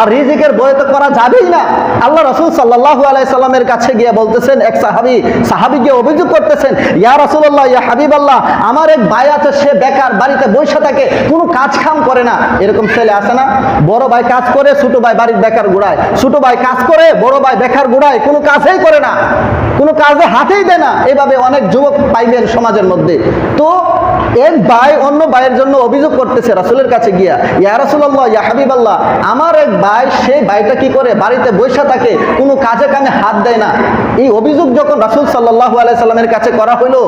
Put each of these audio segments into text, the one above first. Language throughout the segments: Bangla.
আর রিজিকের বই তো করা যাবেই না। আল্লাহ রসুল সাল্লাহ আলাইসাল্লামের কাছে গিয়ে বলতেছেন, এক সাহাবি সাহাবি গিয়ে অভিযোগ করতেছেন, ইয়া রসুল্লাহ ইয়া হাবিব আল্লাহ আমার এক ভাই আছে, সে বেকার, বাড়িতে বসে থাকে, কোনো কাজ খাম করে না। এরকম ছেলে আসে না? বড় ভাই কাজ করে, ছোট ভাই বাড়ির বেকার গুড়ায়। ছোট ভাই কাজ করে, বড় ভাই বেকার গুড়ায়, কোনো কাজেই করে না। কোনো কাজে হাতেই দেয় না। এভাবে অনেক যুবক পাইবেন সমাজের মধ্যে। তো এক ভাই অন্য ভাইয়ের জন্য অভিযোগ করতেছে রাসুলের কাছে গিয়া, ইয়া রাসুল্লাহ ইয়া হাবিব আল্লাহ আমার এক ভাই, সে ভাইটা কি করে বাড়িতে বসে থাকে, কোনো কাজে কামে হাত দেয় না? এই অভিযোগ যখন রাসুল সাল্লাহ আলাইসাল্লামের কাছে করা হলো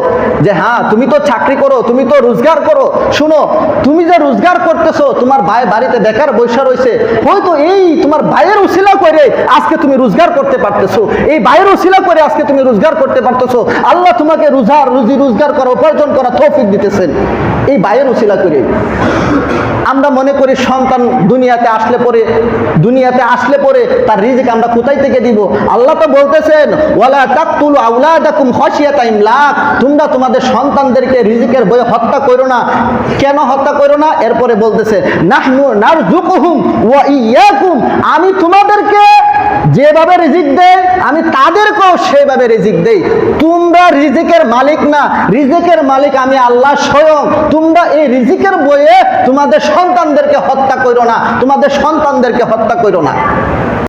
যে হ্যাঁ তুমি তো চাকরি করো, তুমি তো রোজগার করো, শুনো, তুমি যে রোজগার করতেছো, তোমার ভাই বাড়িতে বেকার বৈশা রয়েছে, হয়তো এই তোমার ভাইয়ের উশিলা করে আজকে তুমি রোজগার করতে পারতেছো। এই ভাইয়ের উশিলা করে আজকে তুমি রোজগার করতে পারতেছো। আল্লাহ তোমাকে রোজার রুজি, রোজগার করা, উপার্জন করা তৌফিক দিতেছেন। এই ভাইয়ের উশিলা করে। আমরা মনে করি সন্তান দুনিয়াতে আসলে পরে, দুনিয়াতে আসলে পরে তার রিজিক আমরা কোথায় থেকে দিব? আল্লাহ তো বলতেছেন, ওয়ালা তাকতুল আউলাদাকুম খাশিয়াতা ইমলাক। তোমরা তোমাদের সন্তানদেরকে রিজিকের বয়ে হত্যা করো না। কেন হত্যা করো না? এরপরে বলতেছে, নাহনু নারজুকুহুম ওয়া ইয়াকুম। আমি তোমাদেরকে যেভাবে রিজিক দেয়, আমি তাদেরকেও সেভাবে রিজিক দেই। তোমরা রিজিকের মালিক না, রিজিকের মালিক আমি আল্লাহ স্বয়ং। তোমরা এই রিজিকের বইয়ে তোমাদের সন্তানদেরকে হত্যা করো না, তোমাদের সন্তানদেরকে হত্যা করো না।